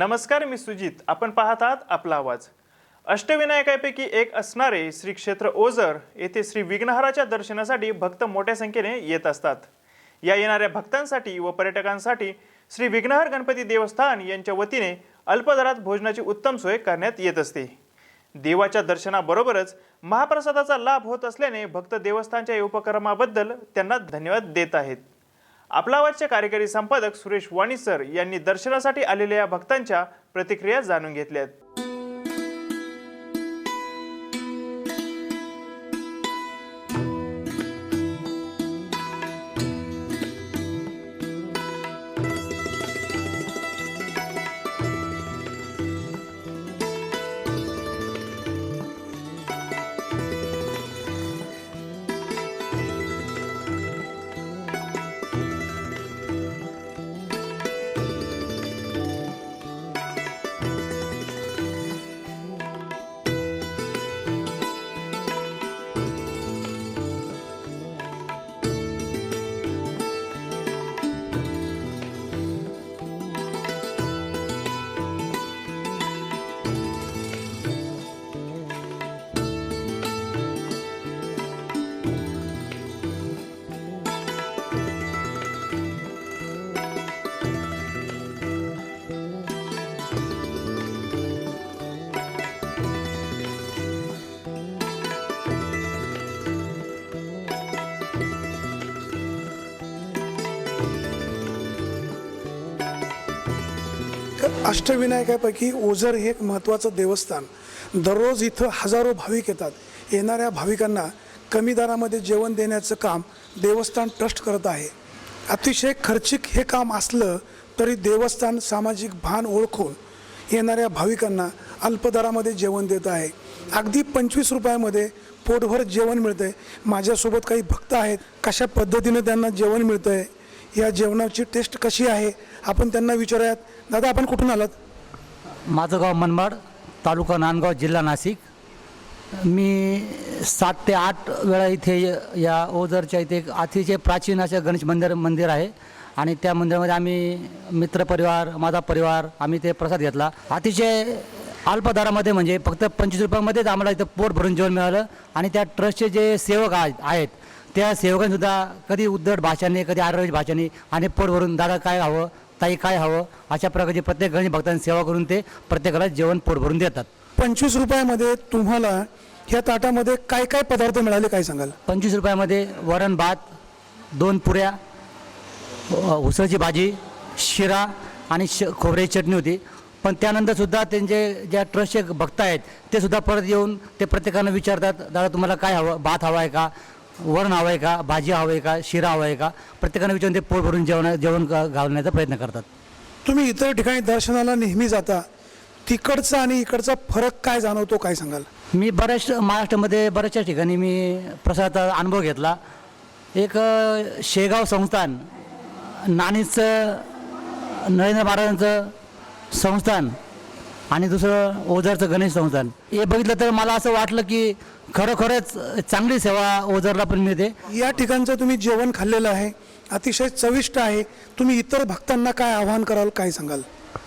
नमस्कार मी सुजित. आपण पाहत आहात आपला आवाज. अष्टविनायकापैकी एक असणारे श्री क्षेत्र ओझर येथे श्री विघ्नहराच्या दर्शनासाठी भक्त मोठ्या संख्येने येत असतात. या येणाऱ्या भक्तांसाठी व पर्यटकांसाठी श्री विघ्नहर गणपती देवस्थान यांच्या वतीने अल्पदरात भोजनाची उत्तम सोय करण्यात येत असते. देवाच्या दर्शनाबरोबरच महाप्रसादाचा लाभ होत असल्याने भक्त देवस्थानच्या या उपक्रमाबद्दल त्यांना धन्यवाद देत आहेत. आपला कार्यकारी संपादक सुरेश वाणीसर यांनी दर्शनासाठी आलेल्या या भक्तांच्या प्रतिक्रिया जाणून घेतल्यात. अष्टविनायकापैकी ओझर हे एक महत्त्वाचं देवस्थान. दररोज इथं हजारो भाविक येतात. येणाऱ्या भाविकांना कमी दरामध्ये जेवण देण्याचं काम देवस्थान ट्रस्ट करत आहे. अतिशय खर्चिक हे काम असलं तरी देवस्थान सामाजिक भान ओळखून येणाऱ्या भाविकांना अल्पदरामध्ये जेवण देत आहे. अगदी पंचवीस रुपयामध्ये पोटभर जेवण मिळतं आहे माझ्यासोबत काही भक्त आहेत. कशा पद्धतीनं त्यांना जेवण मिळतं आहे या जेवणाची टेस्ट कशी आहे? आपण त्यांना विचारूयात. दादा आपण कुठून आलात? माझं गाव मनमाड तालुका नांदगाव जिल्हा नाशिक. मी सात ते आठ वेळा इथे य- या ओझरच्या इथे एक अतिशय प्राचीन अशा गणेश मंदिर मंदिर आहे. आणि त्या मंदिरामध्ये आम्ही मित्रपरिवार माझा परिवार आम्ही ते प्रसाद घेतला. अतिशय अल्प दरामध्ये म्हणजे फक्त पंचवीस रुपयामध्येच आम्हाला इथं पोट भरून जेवण मिळालं. आणि त्या ट्रस्टचे जे सेवक आहेत त्या सेवकांसुद्धा कधी उद्धट भाषाने कधी आरोग्य भाषाने आणि पोट भरून दादा काय हवं ताई काय हवं अशा प्रकारची प्रत्येक गणेश भक्तांची सेवा करून ते प्रत्येकाला जेवण पोट भरून देतात. पंचवीस रुपयामध्ये तुम्हाला ह्या ताटामध्ये काय काय पदार्थ मिळाले काय सांगाल? पंचवीस रुपयामध्ये वरण भात दोन पुऱ्या उसळची भाजी शिरा आणि श खोबऱ्याची चटणी होती. पण त्यानंतर सुद्धा त्यांचे ज्या ट्रस्टचे भक्त आहेत ते सुद्धा परत येऊन ते प्रत्येकानं विचारतात दादा तुम्हाला काय हवं? भात हवा आहे का? वरण हवं आहे का? भाजी हवं आहे का? शिरा हवा आहे का? प्रत्येकानं विचारून ते पोट भरून जेवण जेवण घालण्याचा प्रयत्न करतात. तुम्ही इतर ठिकाणी दर्शनाला नेहमी जाता. तिकडचा आणि इकडचा फरक काय जाणवतो काय सांगाल? मी बऱ्याच महाराष्ट्रामध्ये बऱ्याचशा ठिकाणी मी प्रसादाचा अनुभव घेतला. एक शेगाव संस्थान नाणीचं नरेंद्र महाराजांचं संस्थान आणि दुसरं ओझरचं गणेश संस्थान हे बघितलं तर मला असं वाटलं की खरोखरच चांगली सेवा ओझरला पण मिळते. या ठिकाणचं तुम्ही जेवण खाल्लेलं आहे अतिशय चविष्ट आहे. तुम्ही इतर भक्तांना काय आवाहन कराल काय सांगाल?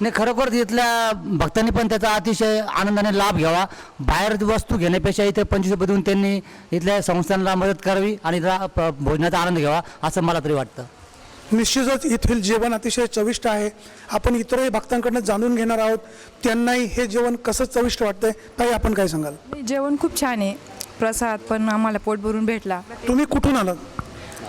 नाही खरोखर इथल्या भक्तांनी पण त्याचा अतिशय आनंदाने लाभ घ्यावा. बाहेर वस्तू घेण्यापेक्षा इथे पंचवीस रुपये देऊन त्यांनी इथल्या संस्थांना मदत करावी आणि भोजनाचा आनंद घ्यावा असं मला तरी वाटतं. निश्चितच येथील जेवण अतिशय चविष्ट आहे. आपण इतरही भक्तांकडनं जाणून घेणार आहोत. त्यांनाही हे जेवण कसं चविष्ट वाटतंय ताई आपण काय सांगाल? जेवण खूप छान आहे. प्रसाद पण आम्हाला पोट भरून भेटला. तुम्ही कुठून आलात?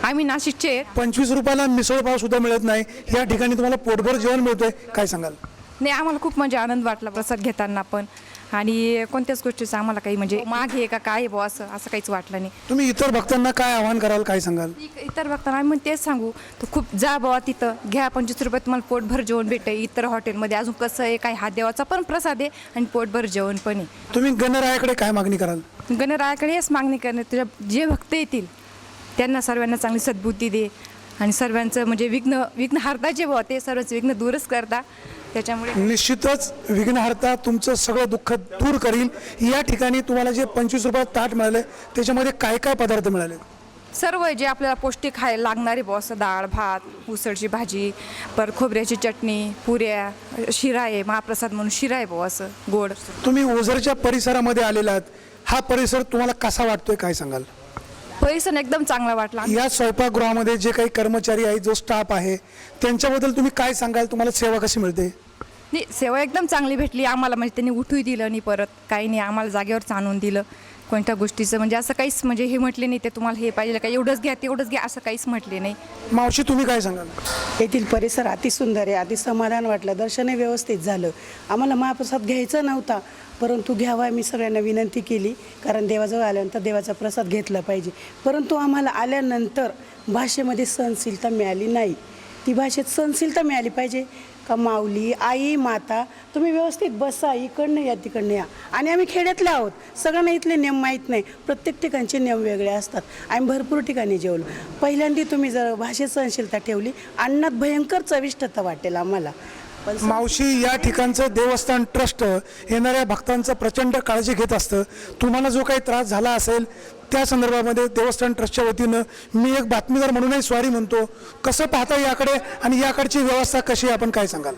आम्ही नाशिकचे. पंचवीस रुपयाला मिसळपाव सुद्धा मिळत नाही. या ठिकाणी तुम्हाला पोटभर जेवण मिळतंय. काय सांगाल? नाही आम्हाला खूप म्हणजे आनंद वाटला प्रसाद घेताना पण. आणि कोणत्याच गोष्टीचं आम्हाला काही म्हणजे माग आहे का काय बुवा असं असं काहीच वाटलं नाही. तुम्ही इतर भक्तांना काय आवाहन कराल काय सांगाल? इ- इतर बघताना आम्ही पण तेच सांगू तर खूप जा बाबा तिथं घ्या पंचवीस रुपयात तुम्हाला पोटभर जेवण भेटतं इतर हॉटेलमध्ये अजून कसं आहे काय हा देवाचा पण प्रसाद आहे आणि पोटभर जेवण पण आहे. तुम्ही गणरायाकडे काय मागणी कराल? गणरायाकडे हेच मागणी करणे तुझ्या जे भक्त येतील त्यांना सर्वांना चांगली सद्बुद्धी दे आणि सर्वांचं म्हणजे विघ्न विघ्न हारता जे बुवा ते सर्वच विघ्न दूरच करता. त्याच्यामुळे निश्चितच विघ्नहर्ता तुमचं सगळं दुःख दूर करील. या ठिकाणी तुम्हाला जे पंचवीस रुपयात ताट मिळाले त्याच्यामध्ये काय काय पदार्थ मिळाले? सर्व जे आपल्याला पौष्टिक खायला लागणारे बुवा असं डाळ भात उसळची भाजी परत खोबऱ्याची चटणी पुऱ्या शिरा आहे महाप्रसाद म्हणून शिरा आहे बुवा असं गोड. तुम्ही ओझरच्या परिसरामध्ये आलेला आहात. हा परिसर तुम्हाला कसा वाटतोय काय सांगाल? परिसर एकदम चांगला वाटला. या स्वयंपाकगृहामध्ये जे काही कर्मचारी आहे जो स्टाफ आहे त्यांच्याबद्दल तुम्ही काय सांगाल? तुम्हाला सेवा कशी मिळते? नाही सेवा एकदम चांगली भेटली. आम्हाला म्हणजे त्यांनी उठूही दिलं नाही परत. काही नाही आम्हाला जागेवरच आणून दिलं. कोणत्या गोष्टीचं म्हणजे असं काहीच म्हणजे हे म्हटले नाही ते तुम्हाला हे पाहिजे का एवढंच घ्या तेवढंच घ्या असं काहीच म्हटले नाही. मावशी तुम्ही काय सांगाल? येथील परिसर अतिसुंदर आहे. अति समाधान वाटलं. दर्शनही व्यवस्थित झालं. आम्हाला महाप्रसाद घ्यायचा नव्हता. परंतु घ्यावा मी सगळ्यांना विनंती केली. कारण देवाजवळ आल्यानंतर देवाचा प्रसाद घेतला पाहिजे. परंतु आम्हाला आल्यानंतर भाषेमध्ये सहनशीलता मिळाली नाही. ती भाषेत सहनशीलता मिळाली पाहिजे. का माऊली आई माता तुम्ही व्यवस्थित बसा इकडनं या तिकडनं या. आणि आम्ही खेड्यातले आहोत. सगळ्यांना इथले नियम माहीत नाही. प्रत्येक ठिकाणचे नियम वेगळे असतात. आम्ही भरपूर ठिकाणी जेवलो. पहिल्यांदा तुम्ही जर भाषेत सहनशीलता ठेवली अन्नात भयंकर चविष्टता वाटेल आम्हाला. मावशी या ठिकाणचं देवस्थान ट्रस्ट येणाऱ्या भक्तांचं प्रचंड काळजी घेत असतं. तुम्हाला जो काही त्रास झाला असेल त्या संदर्भामध्ये देवस्थान ट्रस्टच्या वतीनं मी एक बातमीदार म्हणूनही स्वारी म्हणतो. कसं पाहता याकडे आणि याकडची व्यवस्था कशी आहे आपण काय सांगाल?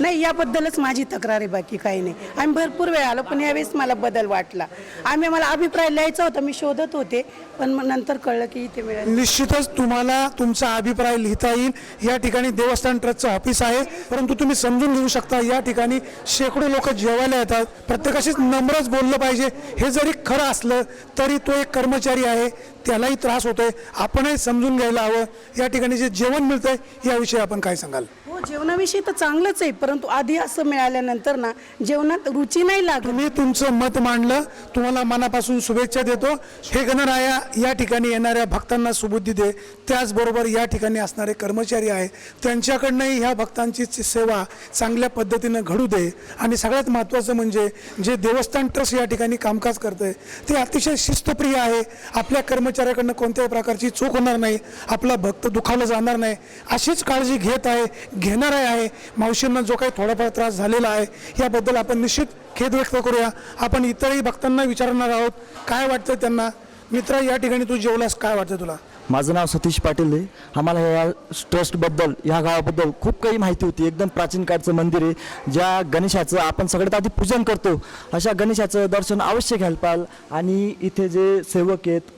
नाही याबद्दलच माझी तक्रार आहे बाकी काही नाही. आम्ही भरपूर वेळ आलो पण यावेळेस मला बदल वाटला. आम्ही मला अभिप्राय लिहायचा होता मी शोधत होते पण मग नंतर कळलं की इथे मिळेल निश्चितच तुम्हाला तुमचा अभिप्राय लिहिता येईल. या ठिकाणी देवस्थान ट्रस्टचं ऑफिस आहे परंतु तुम्ही समजून घेऊ शकता या ठिकाणी शेकडो लोक जेवायला येतात. प्रत्येकाशीच नम्रच बोललं पाहिजे. हे जरी खरं असलं तरी तो एक कर्मचारी आहे त्यालाही त्रास होतोय. आपणही समजून घ्यायला हवं. या ठिकाणी जे जेवण मिळतंय याविषयी आपण काय सांगाल? जेवणाविषयी तर चांगलंच आहे परंतु आधी असं मिळाल्यानंतर ना जेवणात रुची नाही लागत. तुम्ही तुमचं मत मांडलं तुम्हाला मनापासून शुभेच्छा देतो. हे गणराया या ठिकाणी येणाऱ्या भक्तांना सुबुद्धी दे. त्याचबरोबर या ठिकाणी असणारे कर्मचारी आहे त्यांच्याकडनंही ह्या भक्तांची सेवा चांगल्या पद्धतीनं घडू दे. आणि सगळ्यात महत्त्वाचं म्हणजे जे देवस्थान ट्रस्ट या ठिकाणी कामकाज करतंय ते अतिशय शिस्तप्रिय आहे. आपल्या कर्मचाऱ्याकडनं कोणत्याही प्रकारची चूक होणार नाही. आपला भक्त दुखावला जाणार नाही. अशीच काळजी घेत आहे घे घेणार आहे. मावशींना जो काही थोडाफार त्रास झालेला आहे याबद्दल आपण निश्चित खेद व्यक्त करूया. आपण इतरही भक्तांना विचारणार आहोत काय वाटतं त्यांना? मित्रा या ठिकाणी तू जेवलास काय वाटतं तुला? माझं नाव सतीश पाटील आहे. आम्हाला या ट्रस्टबद्दल ह्या गावाबद्दल खूप काही माहिती होती. एकदम प्राचीन काळचं मंदिर आहे. ज्या गणेशाचं आपण सगळ्यात आधी पूजन करतो अशा गणेशाचं दर्शन अवश्य घ्यायला पाहिजे आणि इथे जे सेवक आहेत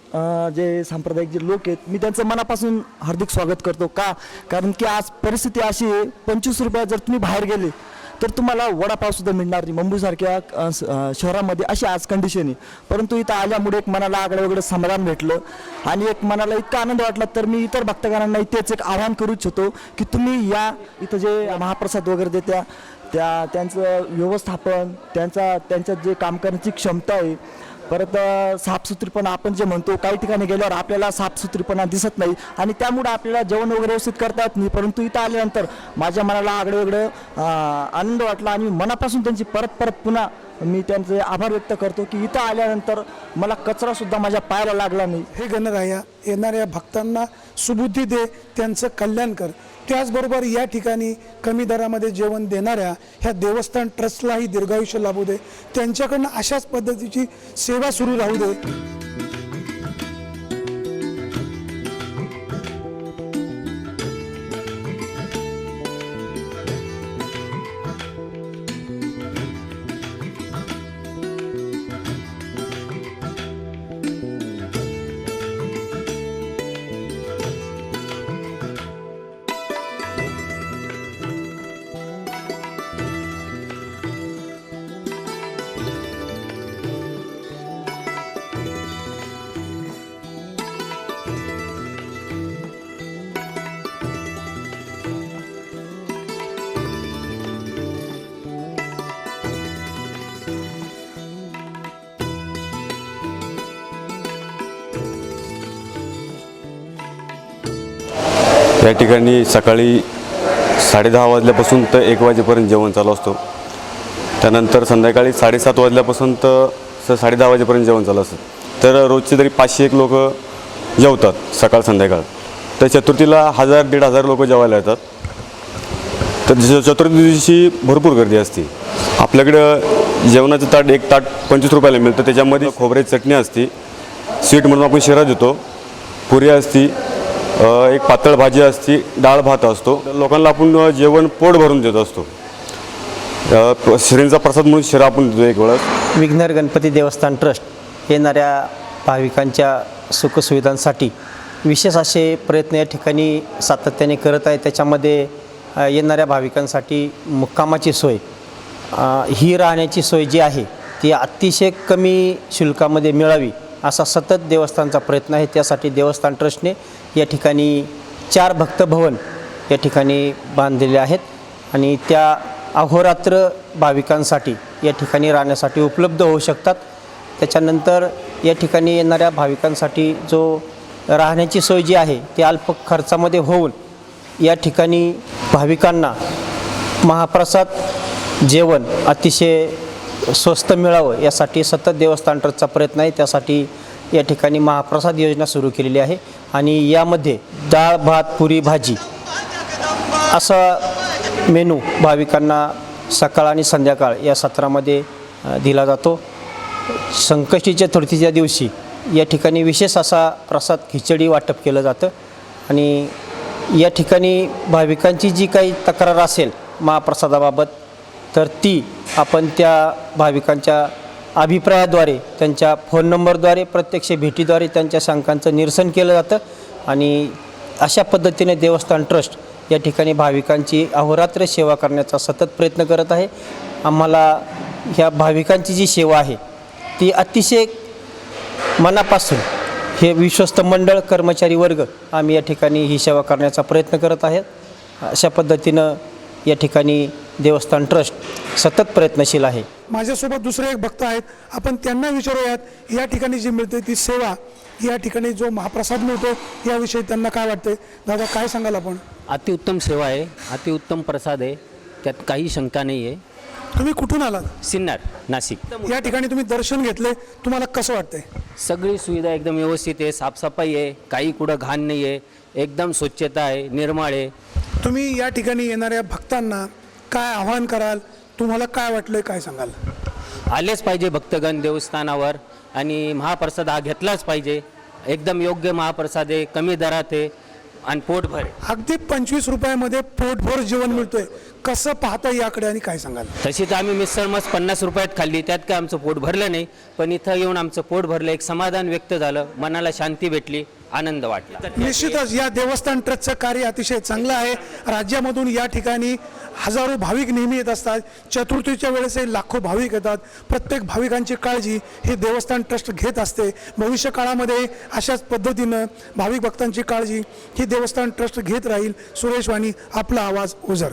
जे सांप्रदायिक जे लोक आहेत मी त्यांचं मनापासून हार्दिक स्वागत करतो. का? कारण की आज परिस्थिती अशी आहे पंचवीस रुपयात जर तुम्ही बाहेर गेले तर तुम्हाला वडापावसुद्धा मिळणार नाही. मुंबईसारख्या स- शहरामध्ये अशी आज कंडिशन आहे. परंतु इथं आल्यामुळे एक मनाला आगळं वेगळं समाधान भेटलं. आणि एक मनाला इतका आनंद वाटला तर मी इतर भक्तगणांना तेच एक आव्हान करू इच्छितो की तुम्ही या इथं जे महाप्रसाद वगैरे देत्या त्या त्यांचं व्यवस्थापन त्यांचा त्यांच्यात जे काम करण्याची क्षमता आहे परत साफसुथरीपणा आपण जे म्हणतो काही ठिकाणी गेल्यावर आपल्याला साफसुथरीपणा दिसत नाही आणि त्यामुळे आपल्याला जेवण वगैरे व्यवस्थित करता येत नाही. परंतु इथं आल्यानंतर माझ्या मनाला आगळं वेगळं आनंद वाटला आणि मनापासून त्यांची परत परत पुन्हा मी त्यांचे आभार व्यक्त करतो की इथं आल्यानंतर मला कचरासुद्धा माझ्या पायाला लागला नाही. हे गणराया येणाऱ्या भक्तांना सुबुद्धी दे त्यांचं कल्याण कर. त्याचबरोबर या ठिकाणी कमी दरामध्ये जेवण देणाऱ्या ह्या देवस्थान ट्रस्टलाही दीर्घायुष्य लाभू दे. त्यांच्याकडनं अशाच पद्धतीची सेवा सुरू राहू दे. त्या ठिकाणी सकाळी साडेदहा वाजल्यापासून तर एक वाजेपर्यंत जेवण चालू असतो. त्यानंतर संध्याकाळी साडेसात वाजल्यापासून तर स साडेदहा वाजेपर्यंत जेवण चालू असतं. तर रोजचे तरी पाचशे एक लोक जेवतात सकाळ संध्याकाळ. तर चतुर्थीला हजार दीड हजार लोक जेवायला येतात. तर चतुर्थी दिवशी भरपूर गर्दी असते. आपल्याकडं जेवणाचं ताट एक ताट पंचवीस रुपयाला मिळतं. त्याच्यामध्ये खोबऱ्याची चटणी असते. स्वीट म्हणून आपण शिरा देतो. पुरी असती. एक पातळ भाजी असती डाळ भात असतो. लोकांना आपण जेवण पोट भरून देत असतो. श्रींचा प्रसाद म्हणून शिरा आपण देतो एक वेळेस. विघ्नर गणपती देवस्थान ट्रस्ट येणाऱ्या भाविकांच्या सुखसुविधांसाठी विशेष असे प्रयत्न या ठिकाणी सातत्याने करत आहे. त्याच्यामध्ये येणाऱ्या भाविकांसाठी मुक्कामाची सोय ही राहण्याची सोय जी आहे ती अतिशय कमी शुल्कामध्ये मिळावी असा सतत देवस्थानचा प्रयत्न आहे. त्यासाठी देवस्थान ट्रस्टने या ठिकाणी चार भक्तभवन या ठिकाणी बांधलेले आहेत आणि त्या अहोरात्र भाविकांसाठी या ठिकाणी राहण्यासाठी उपलब्ध होऊ शकतात. त्याच्यानंतर या ठिकाणी येणाऱ्या भाविकांसाठी जो राहण्याची सोय जी आहे ती अल्प खर्चामध्ये होऊन या ठिकाणी भाविकांना महाप्रसाद जेवण अतिशय स्वस्त मिळावं यासाठी सतत देवस्थान ट्रस्टचा प्रयत्न आहे. त्यासाठी या ठिकाणी महाप्रसाद योजना सुरू केलेली आहे. आणि यामध्ये डाळ भात पुरी भाजी असा मेनू भाविकांना सकाळ आणि संध्याकाळ या सत्रामध्ये दिला जातो. संकष्टीच्या चतुर्थीच्या दिवशी या ठिकाणी विशेष असा प्रसाद खिचडी वाटप केलं जातं आणि या ठिकाणी भाविकांची जी काही तक्रार असेल महाप्रसादाबाबत तर ती आपण त्या भाविकांच्या अभिप्रायाद्वारे त्यांच्या फोन नंबरद्वारे प्रत्यक्ष भेटीद्वारे त्यांच्या शंकांचं निरसन केलं जातं. आणि अशा पद्धतीने देवस्थान ट्रस्ट या ठिकाणी भाविकांची अहोरात्र सेवा करण्याचा सतत प्रयत्न करत आहे. आम्हाला ह्या भाविकांची जी सेवा आहे ती अतिशय मनापासून हे विश्वस्त मंडळ कर्मचारी वर्ग आम्ही या ठिकाणी ही सेवा करण्याचा प्रयत्न करत आहेत. अशा पद्धतीनं या ठिकाणी देवस्थान ट्रस्ट सतत प्रयत्नशील आहे. माझ्यासोबत दुसरे एक भक्त आहेत. आपण त्यांना विचारूयात या ठिकाणी जी मिळते ती सेवा या ठिकाणी जो महाप्रसाद मिळतो याविषयी त्यांना काय वाटते दादा काय सांगाल आपण? अतिउत्तम सेवा आहे अतिउत्तम प्रसाद आहे. त्यात काही शंका नाही आहे तुम्ही कुठून आलात? सिन्नर नाशिक. या ठिकाणी तुम्ही दर्शन घेतले तुम्हाला कसं वाटतंय? सगळी सुविधा एकदम व्यवस्थित आहे साफसफाई आहे काही कुठं घाण नाही आहे एकदम स्वच्छता आहे निर्मळ आहे. तुम्ही या ठिकाणी येणाऱ्या भक्तांना काय आव्हान कराल? तुम्हाला काय वाटलंय काय सांगाल? आलेच पाहिजे भक्तगण देवस्थानावर आणि महाप्रसाद हा घेतलाच पाहिजे. एकदम योग्य महाप्रसाद आहे कमी दरात आहे आणि पोटभर आहे. अगदी पंचवीस रुपयामध्ये पोटभर जेवण मिळतोय. कसं पाहता याकडे आणि काय सांगाल? तशी तर आम्ही मिसळ मस्त पन्नास रुपयात खाल्ली त्यात काय आमचं पोट भरलं नाही. पण इथं येऊन आमचं पोट भरलं एक समाधान व्यक्त झालं मनाला शांती भेटली. आनंद वाटला. निश्चितच या देवस्थान ट्रस्टचं कार्य अतिशय चांगलं आहे. राज्यामधून या ठिकाणी हजारो भाविक नेहमी येत असतात. चतुर्थीच्या वेळेसही लाखो भाविक येतात. प्रत्येक भाविकांची काळजी ही देवस्थान ट्रस्ट घेत असते. भविष्य काळामध्ये अशाच पद्धतीनं भाविक भक्तांची काळजी ही देवस्थान ट्रस्ट घेत राहील. सुरेश वाणी आपला आवाज ओझर.